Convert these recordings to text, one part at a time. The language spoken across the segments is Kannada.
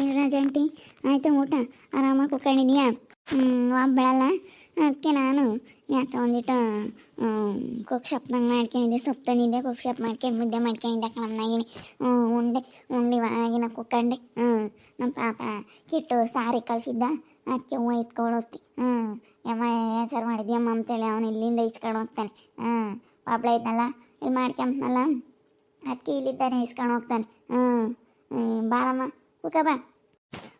ಏನು ರಾಜಂಟಿ ಆಯಿತು ಊಟ. ಆರಾಮಾಗಿ ಕುತ್ಕೊಂಡಿದ್ಯಾ? ಒಬ್ಬಳಲ್ಲ ಅದಕ್ಕೆ ನಾನು ಯಾಕೆ ಒಂದಿಟ್ಟು ಕುಕ್ ಶಾಪ್ನಾಗ ಮಾಡ್ಕೊಂಡಿದ್ದೆ. ಸೊಪ್ಪು ತಂದಿದ್ದೆ ಕುಕ್ ಶಾಪ್ ಮಾಡ್ಕೊಂಡು ಮುದ್ದೆ ಮಾಡ್ಕೊಂಡಿದ್ದೆ ಉಂಡೆ ಉಂಡೆ ಆಗಿನ ಕುಕ್ಕಂಡೆ. ಹ್ಞೂ ನಮ್ಮ ಪಾಪ ಕಿಟ್ಟು ಸಾರಿ ಕಳಿಸಿದ್ದ. ಅದಕ್ಕೆ ಹೂವು ಇತ್ಕೊಳ್ಳೋಸ್ತಿ ಹ್ಞೂ ಯಮ್ಮ ಸರ್ ಮಾಡಿದ್ಯಮ್ಮ ಅಂತೇಳಿ ಅವನು ಇಲ್ಲಿಂದ ಇಸ್ಕೊಂಡು ಹೋಗ್ತಾನೆ. ಹ್ಞೂ ಪಾಪಳ ಐತನಲ್ಲ ಇಲ್ಲಿ ಮಾಡ್ಕೊಂಬನಲ್ಲ ಅದಕ್ಕೆ ಇಲ್ಲಿದ್ದಾನೆ ಇಸ್ಕೊಂಡು ಹೋಗ್ತಾನೆ. ಹ್ಞೂ ಬಾರಮ್ಮ ಕುಕ್ಕ ಬಾ.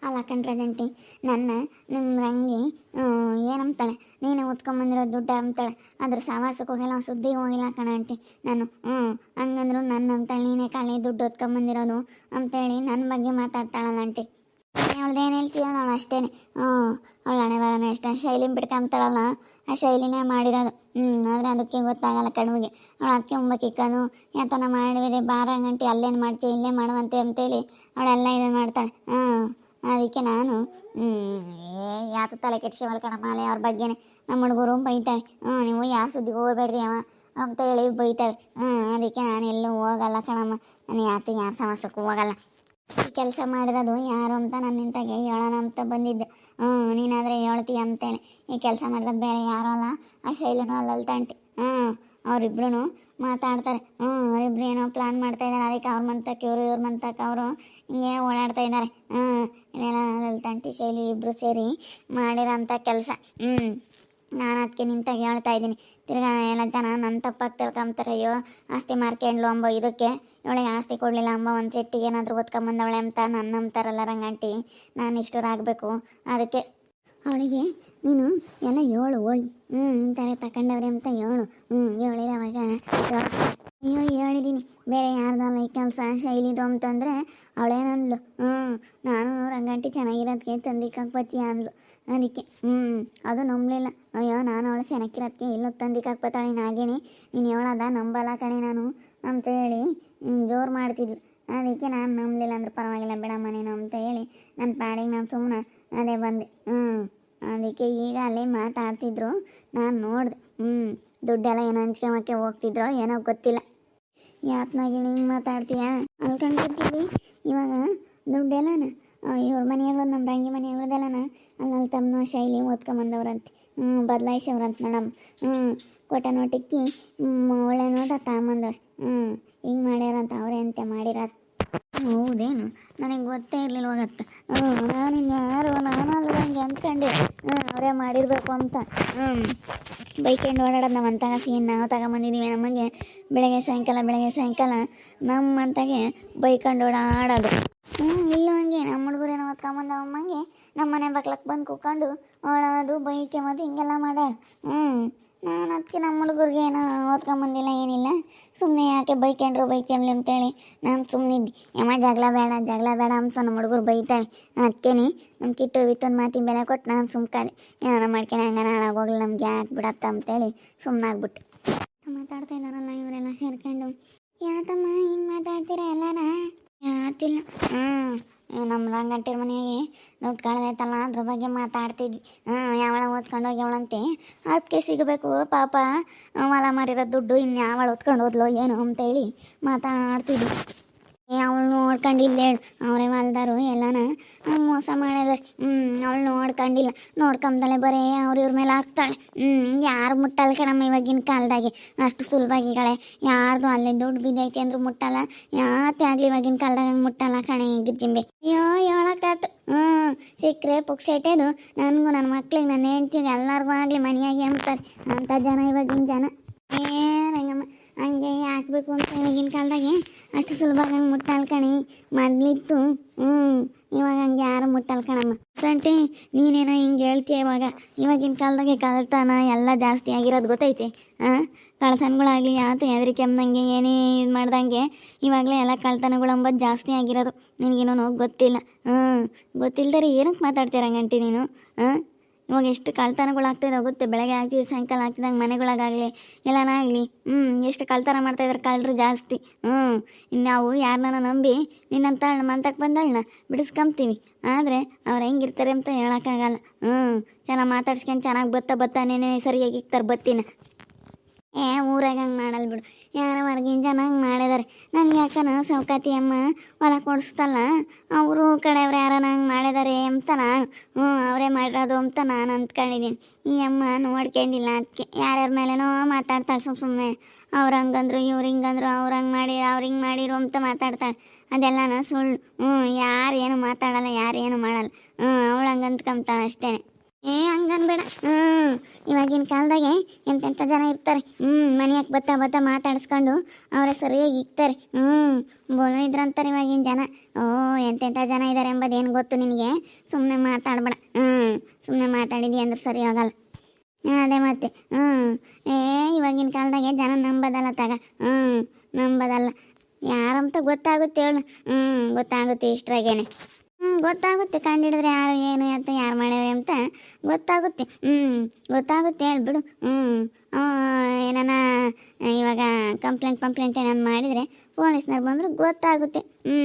ಅಲ್ಲ ಕಣ್ರೆ ಜಂಟಿ ನನ್ನ ನಿಮ್ಮ ರಂಗಿ ಏನಂತಾಳೆ? ನೀನು ಓದ್ಕೊಂಬಂದಿರೋ ದುಡ್ಡು ಅಂತಾಳೆ. ಅದ್ರ ಸವಾಸಕ್ಕೆ ಹೋಗಿಲ್ಲ, ಸುದ್ದಿಗೆ ಹೋಗಿಲ್ಲ ಕಣ ಅಂಟಿ ನಾನು, ಹ್ಞೂ, ಹಂಗಂದ್ರು ನನ್ನ ಅಂತಾಳೆ ನೀನೇ ಖಾಲಿ ದುಡ್ಡು ಓದ್ಕೊಂಬಂದಿರೋದು ಅಂತೇಳಿ ನನ್ನ ಬಗ್ಗೆ ಮಾತಾಡ್ತಾಳಲ್ಲ ಆಂಟಿ ಏನು ಹೇಳ್ತೀವ ಅವಳು ಅಷ್ಟೇ ಹ್ಞೂ ಅವಳ ಹಣೆ ಬರೋಣ ಅಷ್ಟೇ ಶೈಲಿ ಬಿಡ್ಕೊಂತಾಳಲ್ಲ ಆ ಶೈಲಿನೇ ಮಾಡಿರೋದು. ಹ್ಞೂ ಆದರೆ ಅದಕ್ಕೆ ಗೊತ್ತಾಗಲ್ಲ ಕಡುವಿಗೆ ಅವಳು ಅದಕ್ಕೆ ಒಂಬಕ್ಕಿಕ್ಕೋದು ಯಾತನ ಮಾಡಿದೆ ಬಾರ ಗಂಟೆ ಅಲ್ಲೇನು ಮಾಡ್ತೀಯ, ಇಲ್ಲೇ ಮಾಡುವಂತೆ ಅಂತೇಳಿ ಅವಳೆಲ್ಲ ಇದನ್ನು ಮಾಡ್ತಾಳೆ. ಹ್ಞೂ ಅದಕ್ಕೆ ನಾನು ಯಾತ ತಲೆ ಕೆಡ್ಸ್ಕೊಬಲ್ಲ ಕಣ ಮಾಲೆ ಅವ್ರ ಬಗ್ಗೆನೇ. ನಮ್ಮ ಹುಡುಗರು ಬೈತಾವೆ. ಹ್ಞೂ ನೀವು ಯಾವ ಸುದ್ದಿಗೆ ಹೋಗಬೇಡ್ರಿ ಅವ. ಅಂತ ಹೇಳಿ ಬೈತಾವೆ. ಹ್ಞೂ ಅದಕ್ಕೆ ನಾನು ಎಲ್ಲೂ ಹೋಗಲ್ಲ ಕಣಮ್ಮ. ನಾನು ಯಾತು ಯಾರ ಸಮಸ್ಯಕ್ಕೂ ಹೋಗಲ್ಲ. ಕೆಲಸ ಮಾಡಿರೋದು ಯಾರು ಅಂತ ನನ್ನಿಂತಾಗೆ ಹೇಳೋಣ ಅಂತ ಬಂದಿದ್ದೆ. ಹ್ಞೂ, ನೀನಾದರೆ ಹೇಳ್ತೀಯ ಅಂತೇಳಿ. ಈ ಕೆಲಸ ಮಾಡಿರೋದು ಬೇರೆ ಯಾರೂ ಅಲ್ಲ. ಆ ಶೈಲಿನೂ ಅಲ್ಲಲ್ಲಿ ತಂಟಿ ಹ್ಞೂ ಅವರಿಬ್ರು ಮಾತಾಡ್ತಾರೆ. ಹ್ಞೂ, ಅವರಿಬ್ರು ಏನೋ ಪ್ಲ್ಯಾನ್ ಮಾಡ್ತಾ ಇದ್ದಾರೆ ಅದಕ್ಕೆ ಅವ್ರ ಮಂತಕ್ಕೆ ಇವರು, ಇವ್ರ ಮಂತಕ್ಕೆ ಅವರು ಹಿಂಗೆ ಓಡಾಡ್ತಾ ಇದ್ದಾರೆ ಹ್ಞೂ, ಇದೆಲ್ಲ ತಂಟಿ ಶೈಲಿ ಇಬ್ಬರು ಸೇರಿ ಮಾಡಿರೋಂಥ ಕೆಲಸ. ಹ್ಞೂ. ನಾನು ಅದಕ್ಕೆ ನಿಂತಾಗ ಹೇಳ್ತಾ ಇದ್ದೀನಿ. ತಿರ್ಗಾ ಎಲ್ಲ ಜನ ನನ್ನ ತಪ್ಪಾಗಿ ತಿಳ್ಕೊಂತಾರೆ ಅಯ್ಯೋ, ಆಸ್ತಿ ಮಾರ್ಕೆಂಡ್ಲು ಅಂಬ ಇದಕ್ಕೆ. ಇವಳಿಗೆ ಆಸ್ತಿ ಕೊಡಲಿಲ್ಲ ಅಂಬ ಒಂದು ಸೆಟ್ಟಿಗೆ ಏನಾದರೂ ಓದ್ಕೊಂಬಂದವಳೆ ಅಂತ ನನ್ನ ನಂಬ್ತಾರಲ್ಲ ರಂಗಂಟಿ. ನಾನು ಇಷ್ಟರಾಗಬೇಕು ಅದಕ್ಕೆ ಅವಳಿಗೆ, ನೀನು ಎಲ್ಲ ಹೇಳು ಹೋಗಿ ಹ್ಞೂ ಇಂಥವ್ರೆ ತಗೊಂಡವ್ರೆ ಅಂತ ಹೇಳು. ಹ್ಞೂ ಹೇಳಿದೆ ಅಯ್ಯೋ ಹೇಳಿದ್ದೀನಿ ಬೇರೆ ಯಾರ್ದಲ್ಲ ಈ ಕೆಲಸ ಶೈಲಿದು ಅಂತಂದರೆ ಅವಳೇನಂದ್ಲು ಹ್ಞೂ ನಾನು ರಂಗಂಟಿ ಚೆನ್ನಾಗಿರೋದಕ್ಕೆ ತಂದಿಕ್ಕಕ್ಕೆ ಬತ್ತೀಯ ಅಂದ್ಲು. ಅದಕ್ಕೆ ಹ್ಞೂ ಅದು ನಂಬಲಿಲ್ಲ. ಅಯ್ಯೋ, ನಾನು ಅವಳು ಚೆನ್ನಾಗಿರೋದಕ್ಕೆ ಇಲ್ಲೋ ತಂದಿಕ್ಕಕ್ಕೆ ಬತ್ತಾಳೆ. ನಾಗೇಣಿ ನೀನು ಹೇಳೋದ ನಂಬಲ್ಲ ಕಣೆ ನಾನು ಅಂತ ಹೇಳಿ ಜೋರು ಮಾಡ್ತಿದ್ಲು. ಅದಕ್ಕೆ ನಾನು ನಂಬಲಿಲ್ಲ ಅಂದ್ರೆ ಪರವಾಗಿಲ್ಲ ಬೇಡ ನೀನು ಅಂತ ಹೇಳಿ ನನ್ನ ಪಾಡಿಗೆ ನಾನು ಸುಮ್ಮನೆ ಅದೇ ಬಂದೆ. ಹ್ಞೂ ಅದಕ್ಕೆ ಈಗ ಅಲ್ಲಿ ಮಾತಾಡ್ತಿದ್ರು. ನಾನು ನೋಡಿದೆ. ಹ್ಞೂ ದುಡ್ಡೆಲ್ಲ ಏನೋ ಹಂಚ್ಕೊಂಬಕ್ಕೆ ಹೋಗ್ತಿದ್ರೋ ಏನೋ ಗೊತ್ತಿಲ್ಲ. ಯಾತ್ನಾಗಿ ಹಿಂಗೆ ಮಾತಾಡ್ತೀಯ? ಅಲ್ಕೊಂಡಿರ್ತೀವಿ ಇವಾಗ ದುಡ್ಡೆಲ್ಲನ ಇವ್ರ ಮನೆಗಳು ನಮ್ಮ ರಂಗಿ ಮನೆಗಳದೆಲ್ಲನ ಅಲ್ಲಿ ತಮ್ಮ ಶೈಲಿ ಓದ್ಕೊಂಬಂದವ್ರಂತ. ಹ್ಞೂ ಬದಲಾಯಿಸವ್ರಂತ ಮೇಡಮ್ ಹ್ಞೂ ಕೊಟ್ಟ ನೋಟಿಕ್ಕಿ ಒಳ್ಳೆ ನೋಟ ತಗೊಂಬಂದವ್ರು. ಹ್ಞೂ ಹಿಂಗೆ ಮಾಡ್ಯಾರಂತ ಅವರೇ ಅಂತೆ ಮಾಡಿರೋದು ಹೌದೇನು? ನನಗೆ ಗೊತ್ತೇ ಇರಲಿಲ್ಲ ಹ್ಞೂ ನಾನು ಯಾರು ನಾನು ಅಲ್ಲ ಹಂಗೆ ಅಂದ್ಕೊಂಡೆ ಹ್ಞೂ ಅವರೇ ಮಾಡಿರಬೇಕು ಅಂತ. ಹ್ಞೂ ಬೈಕೊಂಡು ಓಡಾಡೋದು ನಮ್ಮ ಅಂತಾಗ? ಸೀನ್ ನಾವು ತಗೊಂಬಂದಿದ್ದೀವಿ ನಮಗೆ? ಬೆಳಗ್ಗೆ ಸಾಯಂಕಾಲ ಬೆಳಗ್ಗೆ ಸಾಯಂಕಾಲ ನಮ್ಮ ಅಂತಾಗೆ ಬೈಕೊಂಡು ಓಡಾಡೋದು. ಹ್ಞೂ ಇಲ್ಲೂ ಹಂಗೆ. ನಮ್ಮ ಹುಡುಗರೇನೋ ಏನೋ ಓದ್ಕೊಂಬಂದವಮ್ಮಂಗೆ ನಮ್ಮ ಮನೆ ಬಗ್ಲಕ್ಕೆ ಬಂದು ಕೂತ್ಕೊಂಡು ಓಡೋದು ಬೈಕೆ ಮತ್ತು ಹಿಂಗೆಲ್ಲ ಮಾಡೋಳು ಹ್ಞೂ ನಾನು ಅದಕ್ಕೆ ನಮ್ಮ ಹುಡುಗರಿಗೆ ಏನೋ ಓದ್ಕೊಂಬಂದಿಲ್ಲ ಏನಿಲ್ಲ. ಸುಮ್ಮನೆ ಯಾಕೆ ಬೈಕೊಂಡ್ರು ಬೈಕೆಮ್ಲಿ ಅಂತೇಳಿ. ನಾನು ಸುಮ್ಮನಿದ್ದೆ ಯಮ್ಮ, ಜಗಳ ಬೇಡ ಜಗಳ ಬೇಡ ಅಂತ ನಮ್ಮ ಹುಡುಗರು ಬೈತಾವೆ ಅದಕ್ಕೇನೆ ನಮ್ಮ ಕಿಟ್ಟು ಬಿಟ್ಟೊಂದು ಮಾತಿನ ಬೆಲೆ ಕೊಟ್ಟು ನಾನು ಸುಮ್ಕಾದೆ ಏನಾರ ಮಾಡ್ಕೊಂಡು ಹಂಗಾರ ಹಾಳಾಗೋಗ್ಲಿ ನಮ್ಗೆ ಯಾಕೆ ಬಿಡತ್ತ ಅಂತೇಳಿ ಸುಮ್ಮನಾಗ್ಬಿಟ್ಟು ಮಾತಾಡ್ತಾ ಇದ್ದಾರಲ್ಲ ಇವರೆಲ್ಲ ಸೇರ್ಕೊಂಡು? ಯಾಕಮ್ಮ ಹಿಂಗೆ ಮಾತಾಡ್ತೀರಾ ಎಲ್ಲಾರ ಯಾತಿಲ್ಲ ಹಾಂ ನಮ್ಮ ರಂಗಂಟಿರ ಮನೆಗೆ ದುಡ್ಡು ಕಳೆದೈತಲ್ಲ, ಅದ್ರ ಬಗ್ಗೆ ಮಾತಾಡ್ತಿದ್ವಿ. ಹಾಂ, ಯಾವಳ ಓದ್ಕೊಂಡು ಹೋಗ್ಯವಳಂತೆ ಅದಕ್ಕೆ ಸಿಗಬೇಕು, ಪಾಪ. ಹೊಲ ಮಾರಿರೋ ದುಡ್ಡು ಇನ್ಯಾವಳ ಓದ್ಕೊಂಡು ಹೋದ್ಲು ಏನು ಅಂತೇಳಿ ಮಾತಾಡ್ತಿದ್ವಿ. ನೋಡ್ಕೊಂಡು ಇಲ್ಲೇ ಅವರೇ ಹೊಲ್ದಾರು ಎಲ್ಲನ ಮೋಸ ಮಾಡಿದಾರೆ ಹ್ಞೂ ಅವಳು ನೋಡ್ಕೊಂಡಿಲ್ಲ. ನೋಡ್ಕೊಂಬದಲೆ ಬರೀ ಅವ್ರ ಇವ್ರ ಮೇಲೆ ಹಾಕ್ತಾಳೆ. ಹ್ಞೂ ಯಾರು ಮುಟ್ಟಲ್ಲ ಕಣಮ್ಮ ಇವಾಗಿನ ಕಾಲದಾಗೆ. ಅಷ್ಟು ಸುಲಭಾಗಿಗಳೇ. ಯಾರ್ದು ಅಲ್ಲಿ ದುಡ್ಡು ಬಿದ್ದೈತಿ ಅಂದ್ರೂ ಮುಟ್ಟಲ್ಲ. ಯಾತೆ ಆಗಲಿ ಇವಾಗಿನ ಕಾಲದಾಗ ಹಂಗೆ ಮುಟ್ಟಲ್ಲ ಕಣೆ ಗಿಜ್ಜಿಂಬೆ ಅಯ್ಯೋ ಹೇಳಕ್ಕಾತು ಹ್ಞೂ ಸಿಕ್ಕರೆ ಪುಕ್ಸೈಟೇದು ನನಗೂ ನನ್ನ ಮಕ್ಳಿಗೆ ನನ್ನ ಹೆಂಡ್ತಿಗೆ ಎಲ್ಲರಿಗೂ ಆಗಲಿ ಮನೆಯಾಗೆ ಅಂತಾರೆ ಅಂಥ ಜನ ಇವಾಗಿನ ಜನ. ಏನಂಗಮ್ಮ ಹಂಗೆ ಹಾಕ್ಬೇಕು ಅಂತ ಇವಾಗಿನ ಕಾಲದಾಗೆ ಅಷ್ಟು ಸುಲಭವಾಗಿ ಹಂಗೆ ಮುಟ್ಟಲ್ ಕಣಿ. ಹ್ಞೂ ಇವಾಗ ಹಂಗೆ ಯಾರು ಮುಟ್ಟಲ್ ಕಣಮ್ಮ. ನೀನೇನೋ ಹಿಂಗೆ ಹೇಳ್ತೀಯ ಇವಾಗ. ಇವಾಗಿನ ಕಾಲದಾಗೆ ಕಳ್ತನ ಎಲ್ಲ ಜಾಸ್ತಿ ಆಗಿರೋದು ಗೊತ್ತೈತೆ. ಹಾಂ ಕಳ್ತನಗಳಾಗಲಿ ಯಾತು ಹೆದರಿಕೆ ಅಂದಂಗೆ ಏನೇ ಇದು ಮಾಡ್ದಂಗೆ, ಇವಾಗಲೇ ಎಲ್ಲ ಕಳ್ತನಗಳು ಅಂಬೋದು ಜಾಸ್ತಿ ಆಗಿರೋದು. ನಿನಗೇನೋ ಗೊತ್ತಿಲ್ಲ. ಹ್ಞೂ ಗೊತ್ತಿಲ್ದರೆ ಏನಕ್ಕೆ ಮಾತಾಡ್ತೀರ ಗಂಟಿ ನೀನು? ಹಾಂ ಇವಾಗ ಎಷ್ಟು ಕಳ್ತನಗಳು ಆಗ್ತಿದೆ ಗೊತ್ತೆ? ಬೆಳಗ್ಗೆ ಆಗ್ತಿದೆ ಸಾಯಂಕಾಲ ಆಗ್ತಿದಂಗೆ ಮನೆಗಳಾಗಲಿ ಎಲ್ಲನಾಗಲಿ ಹ್ಞೂ ಎಷ್ಟು ಕಳ್ತನ ಮಾಡ್ತಾಯಿದ್ದಾರೆ ಕಳ್ಳರು ಜಾಸ್ತಿ. ಹ್ಞೂ ನಾವು ಯಾರನ್ನ ನಂಬಿ ನಿನ್ನಂತ ಮಂತಕ್ಕೆ ಬಂದಳನ್ನ ಬಿಡಿಸ್ಕೊಂತೀವಿ. ಆದರೆ ಅವ್ರು ಹೆಂಗಿರ್ತಾರೆ ಅಂತ ಹೇಳೋಕ್ಕಾಗಲ್ಲ. ಹ್ಞೂ ಚೆನ್ನಾಗಿ ಮಾತಾಡ್ಸ್ಕೊಂಡು ಚೆನ್ನಾಗಿ ಬತ್ತ ಬತ್ತಾನೇನೆ ಸರಿಯಾಗಿ ಇಕ್ತಾರೆ ಬತ್ತಿನ. ಏ, ಊರಾಗ ಹಂಗೆ ಮಾಡಲ್ಲ ಬಿಡು. ಯಾರ ಹೊರಗಿನ ಜನ ಹಂಗೆ ಮಾಡಿದಾರೆ. ನಂಗೆ ಯಾಕನ ಸೌಕಾತಿ ಅಮ್ಮ ಹೊಲ ಕೊಡಿಸ್ತಲ್ಲ ಅವರು ಕಡೆಯವ್ರು ಯಾರನ ಅಂತ ನಾನು ಹ್ಞೂ, ಅವರೇ ಮಾಡಿರೋದು ಅಂತ ನಾನು ಅಂದ್ಕೊಂಡಿದ್ದೀನಿ ಈ ಅಮ್ಮ ನೋಡ್ಕೊಂಡಿಲ್ಲ ಅದಕ್ಕೆ ಯಾರ್ಯಾರ ಮೇಲೇನೋ ಮಾತಾಡ್ತಾಳೆ ಸುಮ್ಮ ಸುಮ್ಮನೆ ಅವ್ರು ಹಂಗಂದ್ರು, ಇವ್ರು ಹಿಂಗಂದ್ರು, ಅವ್ರು ಹಂಗೆ ಮಾಡಿ, ಅವ್ರು ಹಿಂಗೆ ಮಾಡಿರು ಅಂತ ಮಾತಾಡ್ತಾಳೆ. ಅದೆಲ್ಲನ ಸುಳ್ಳು. ಹ್ಞೂ, ಯಾರು ಏನು ಮಾತಾಡಲ್ಲ, ಯಾರು ಏನು ಮಾಡಲ್ಲ. ಹ್ಞೂ, ಅವಳು ಹಂಗೆ ಅಂದ್ಕೊಂತಾಳೆ ಅಷ್ಟೇ ಏ ಹಂಗನ್ಬೇಡ ಹ್ಮ್, ಇವಾಗಿನ ಕಾಲದಾಗೆ ಎಂತೆಂಥ ಜನ ಇರ್ತಾರೆ. ಹ್ಮ್, ಮನೆಯಾಗ ಬತ್ತಾ ಬತ್ತಾ ಮಾತಾಡಿಸ್ಕೊಂಡು ಅವರೇ ಸರಿಯಾಗಿ ಇರ್ತಾರೆ ಹ್ಮ್ ಬೋಲೋ ಇದ್ರಂತಾರೆ ಇವಾಗಿನ ಜನ. ಓ ಎಂತೆಂಥ ಜನ ಇದ್ದಾರೆ ಎಂಬುದೇನು ಗೊತ್ತು ನಿನಗೆ? ಸುಮ್ಮನೆ ಮಾತಾಡಬೇಡ. ಹ್ಮ್ ಸುಮ್ಮನೆ ಮಾತಾಡಿದಿ ಅಂದ್ರೆ ಸರಿ ಹೋಗಲ್ಲ ಅದೇ ಮತ್ತೆ. ಹ್ಮ್, ಏ, ಇವಾಗಿನ ಕಾಲದಾಗೆ ಜನ ನಂಬೋದಲ್ಲ ತಗ. ಹ್ಮ್, ನಂಬೋದಲ್ಲ. ಯಾರಂತ ಗೊತ್ತಾಗುತ್ತೆ ಹೇಳು. ಹ್ಮ್, ಗೊತ್ತಾಗುತ್ತೆ ಇಷ್ಟ್ರಾಗೇನೆ. ಗೊತ್ತಾಗುತ್ತೆ, ಕಂಡಿಡಿದ್ರೆ ಯಾರು ಏನು ಅಂತ ಯಾರು ಮಾಡ್ಯಾರೆ ಅಂತ ಗೊತ್ತಾಗುತ್ತೆ. ಹ್ಞೂ ಗೊತ್ತಾಗುತ್ತೆ, ಹೇಳ್ಬಿಡು. ಹ್ಞೂ ಏನಾನ, ಇವಾಗ ಕಂಪ್ಲೇಂಟ್ ಕಂಪ್ಲೇಂಟ್ ಏನಾನು ಮಾಡಿದರೆ ಪೊಲೀಸ್ನವ್ರು ಬಂದ್ರೆ ಗೊತ್ತಾಗುತ್ತೆ. ಹ್ಞೂ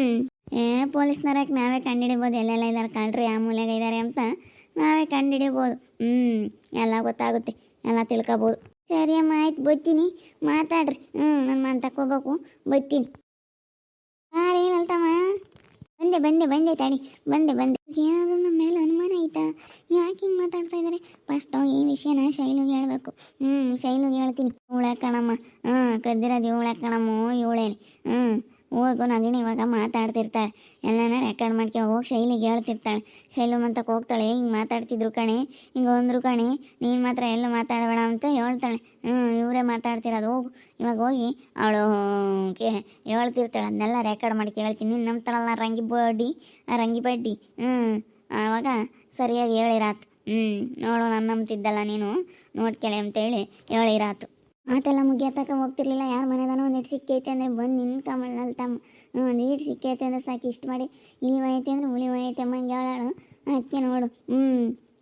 ಏ, ಪೊಲೀಸ್ನವ್ರು ನಾವೇ ಕಂಡುಹಿಡಿಬೋದು ಎಲ್ಲೆಲ್ಲ ಇದ್ದಾರೆ ಕಳ್ರು ಯಾವ ಮೂಲೆಗೆ ಇದ್ದಾರೆ ಅಂತ ನಾವೇ ಕಂಡುಹಿಡಿಬೋದು ಹ್ಞೂ ಎಲ್ಲ ಗೊತ್ತಾಗುತ್ತೆ, ಎಲ್ಲ ತಿಳ್ಕೊಬೋದು. ಸರಿ ಅಮ್ಮ, ಆಯ್ತು ಬತ್ತೀನಿ ಮಾತಾಡ್ರಿ. ಹ್ಞೂ ನಾನು ಮಾತಾಕೋಬೇಕು ಬತ್ತೀನಿ ಹಾಂ ಏನಲ್ತಮ್ಮ ಬಂದೆ ಬಂದೆ ಬಂದೆ ತಡಿ ಬಂದೆ ಬಂದೆ. ಏನಾದ್ರೂ ನಮ್ಮ ಮೇಲೆ ಅನುಮಾನ ಆಯ್ತಾ ಯಾಕೆ ಹಿಂಗೆ ಮಾತಾಡ್ತಾ ಇದ್ದಾರೆ ಫಸ್ಟು ಈ ವಿಷಯನ ಶೈಲಿಗೆ ಹೇಳಬೇಕು. ಹ್ಞೂ ಶೈಲಿಗೆ ಹೇಳ್ತೀನಿ. ಇವಳೆ ಕಣಮ್ಮ. ಹಾಂ, ಕದ್ದಿರೋದು ಇವಳೆ ಕಣಮ್ಮ ಇವಳೇನೆ ಹ್ಞೂ ಹೋಗು ನಂದಿನಿ ಇವಾಗ ಮಾತಾಡ್ತಿರ್ತಾಳೆ. ಎಲ್ಲನ ರೆಕಾರ್ಡ್ ಮಾಡ್ಕೊ, ಹೋಗಿ ಶೈಲಿಗೆ ಹೇಳ್ತಿರ್ತಾಳೆ. ಶೈಲು ಮಂತಕ್ಕೆ ಹೋಗ್ತಾಳೆ, ಹಿಂಗೆ ಮಾತಾಡ್ತಿದ್ರು ಕಣೆ. ಹಿಂಗೆ ಅಂದ್ರು ಕಣೆ, ನೀನು ಮಾತ್ರ ಎಲ್ಲೂ ಮಾತಾಡಬೇಡ ಅಂತ ಹೇಳ್ತಾಳೆ. ಹ್ಞೂ ಇವರೇ ಮಾತಾಡ್ತಿರೋದು, ಹೋಗು. ಇವಾಗ ಹೋಗಿ ಅವಳು ಕೇ, ಹೇಳ್ತಿರ್ತಾಳೆ. ಅದನ್ನೆಲ್ಲ ರೆಕಾರ್ಡ್ ಮಾಡಿ ಕೇಳ್ತೀನಿ. ನೀನು ನಂಬ್ತಾಳಲ್ಲ ರಂಗಿ ಬಡ್ಡಿ ರಂಗಿ ಬಡ್ಡಿ. ಹ್ಞೂ ಆವಾಗ ಸರಿಯಾಗಿ ಹೇಳಿರಾತು. ಹ್ಞೂ ನೋಡು, ನಾನು ನಂಬ್ತಿದ್ದಲ್ಲ ನೀನು. ನೋಡ್ಕೊಳ್ಳಿ ಅಂತೇಳಿ ಹೇಳಿರಾತು. ಮಾತೆಲ್ಲ ಮುಗಿಯತಕ್ಕ ಹೋಗ್ತಿರ್ಲಿಲ್ಲ. ಯಾರ ಮನೆದಾನ ಒಂದು ಇಟ್ಟು ಸಿಕ್ಕೈತೆ ಅಂದರೆ ಬಂದು ನಿಂತ್ಕೊಂಬಳ್ಳ ತಮ್ಮ ಒಂದು ಇಟ್ಟು ಸಿಕ್ಕೈತೆ ಅಂದರೆ ಸಾಕು, ಇಷ್ಟು ಮಾಡಿ. ಇಳಿವೈತೆ ಅಂದರೆ ಅಂದ್ರೆ ಅಮ್ಮ, ಹಿಂಗೆ ಹೇಳಾಳು ಅದಕ್ಕೆ ನೋಡು ಹ್ಞೂ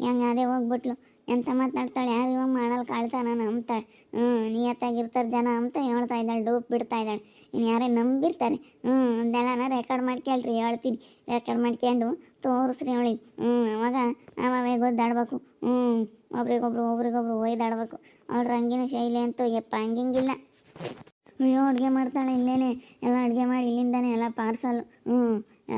ಹೆಂಗೆ ಅದೇ ಹೋಗ್ಬಿಟ್ಲು. ಎಂತ ಮಾತಾಡ್ತಾಳೆ? ಯಾರು ಇವಾಗ ಮಾಡಲ್ಲ ಕಾಳ್ತಾನ ನಂಬ್ತಾಳೆ. ಹ್ಞೂ ನಿಯತ್ತಾಗಿರ್ತಾರೆ ಜನ ಅಂತ ಹೇಳ್ತಾ ಇದ್ದಾಳೆ, ಡೋಪ್ ಬಿಡ್ತಾ ಇದ್ದಾಳೆ. ಇನ್ನು ಯಾರೇ ನಂಬಿರ್ತಾರೆ? ಹ್ಞೂ ಒಂದೆಲ್ಲನ ರೆಕಾರ್ಡ್ ಮಾಡ್ಕೇಳ್ರಿ, ಹೇಳ್ತೀನಿ. ರೆಕಾರ್ಡ್ ಮಾಡ್ಕೊಂಡು ತೋರಿಸ್ರಿ ಅವಳಿಗೆ. ಹ್ಞೂ ಅವಾಗ ಆವಾಗ ಗೊತ್ತಾಡ್ಬೇಕು ಹ್ಞೂ ಒಬ್ರಿಗೊಬ್ರು ಒಬ್ರಿಗೊಬ್ರು ಒಯ್ದಾಡ್ಬೇಕು. ಅವ್ರ ಹಂಗಿನ ಶೈಲಿ ಅಂತೂ ಯಪ್ಪ, ಹಂಗಿಂಗಿಲ್ಲ. ಅಯ್ಯೋ, ಅಡುಗೆ ಮಾಡ್ತಾಳೆ ಇಲ್ಲೇನೆ ಎಲ್ಲ ಅಡುಗೆ ಮಾಡಿ ಇಲ್ಲಿಂದಾನೆ ಎಲ್ಲ ಪಾರ್ಸಲ್ಲು ಹ್ಞೂ,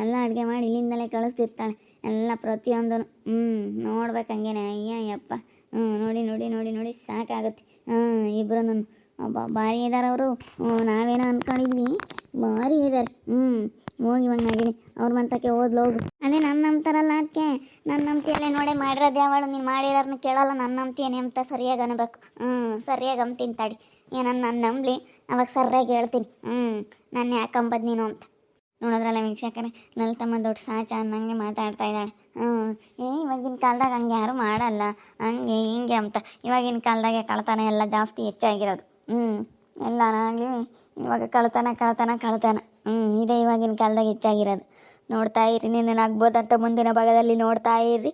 ಎಲ್ಲ ಅಡುಗೆ ಮಾಡಿ ಇಲ್ಲಿಂದಲೇ ಕಳಿಸ್ತಿರ್ತಾಳೆ ಎಲ್ಲ ಪ್ರತಿಯೊಂದು ಹ್ಞೂ, ನೋಡ್ಬೇಕು ಹಂಗೇನೆ. ಅಯ್ಯ, ಯಪ್ಪ. ಹ್ಞೂ, ನೋಡಿ ನೋಡಿ ನೋಡಿ ನೋಡಿ, ಸಾಕಾಗುತ್ತೆ. ಹ್ಞೂ ಇಬ್ಬರು ಭಾರಿ ಇದ್ದಾರೆ ಅವರು ನಾವೇನೋ ಅಂದ್ಕೊಂಡಿದ್ವಿ ಭಾರಿ ಇದ್ದಾರೆ ಹ್ಞೂ ಹೋಗಿ ಇವಾಗ ನಗಿನಿ ಅವ್ರ ಮಂತಕ್ಕೆ ಓದ್ಲು ಹೋಗು ಅದೇ ನನ್ನ ನಂಬ್ತಾರಲ್ಲ ಅದಕ್ಕೆ ನನ್ನ ನಂಬ್ತಿಯಲ್ಲೇ ನೋಡೇ ಮಾಡಿರೋದು ಯಾವಳು ನೀನು ಕೇಳಲ್ಲ ನನ್ನ ನಂಬ್ತೀನಿ ಅಂತ ಸರಿಯಾಗಿ ಅನ್ಬೇಕು. ಹ್ಞೂ ಸರಿಯಾಗಿ ಅಂಬ್ತೀನಿ ತಡಿ. ಏನನ್ನ ನಾನು ನಂಬಲಿ? ಅವಾಗ ಸರಿಯಾಗಿ ಹೇಳ್ತೀನಿ. ಹ್ಞೂ ನನ್ನ ಯಾಕಂಬದ್ ನೀನು ಅಂತ. ನೋಡಿದ್ರಲ್ಲ ವೀಕ್ಷಕರೇ, ಲಲಿತಮ್ಮ ದೊಡ್ಡ ಸಾಚ ಅನ್ನಂಗೆ ಮಾತಾಡ್ತಾ ಇದ್ದಾಳೆ. ಹ್ಞೂ ಏ, ಇವಾಗಿನ ಕಾಲದಾಗ ಹಂಗೆ ಯಾರು ಮಾಡಲ್ಲ. ಹಂಗೆ ಹಿಂಗೆ ಅಂತ. ಇವಾಗಿನ ಕಾಲದಾಗೆ ಕಳ್ತನ ಎಲ್ಲ ಜಾಸ್ತಿ ಹೆಚ್ಚಾಗಿರೋದು. ಹ್ಞೂ ಎಲ್ಲನಾಗಲಿ ಇವಾಗ ಕಳ್ತನ ಕಳ್ತನ ಕಳ್ತನ. ಹ್ಞೂ ಇದೇ ಇವಾಗಿನ ಕಾಲದಾಗ ಹೆಚ್ಚಾಗಿರೋದು. ನೋಡ್ತಾ ಇರಿ ನೀನೇನಾಗ್ಬೋದಂತ ಮುಂದಿನ ಭಾಗದಲ್ಲಿ ನೋಡ್ತಾ ಇರ್ರಿ.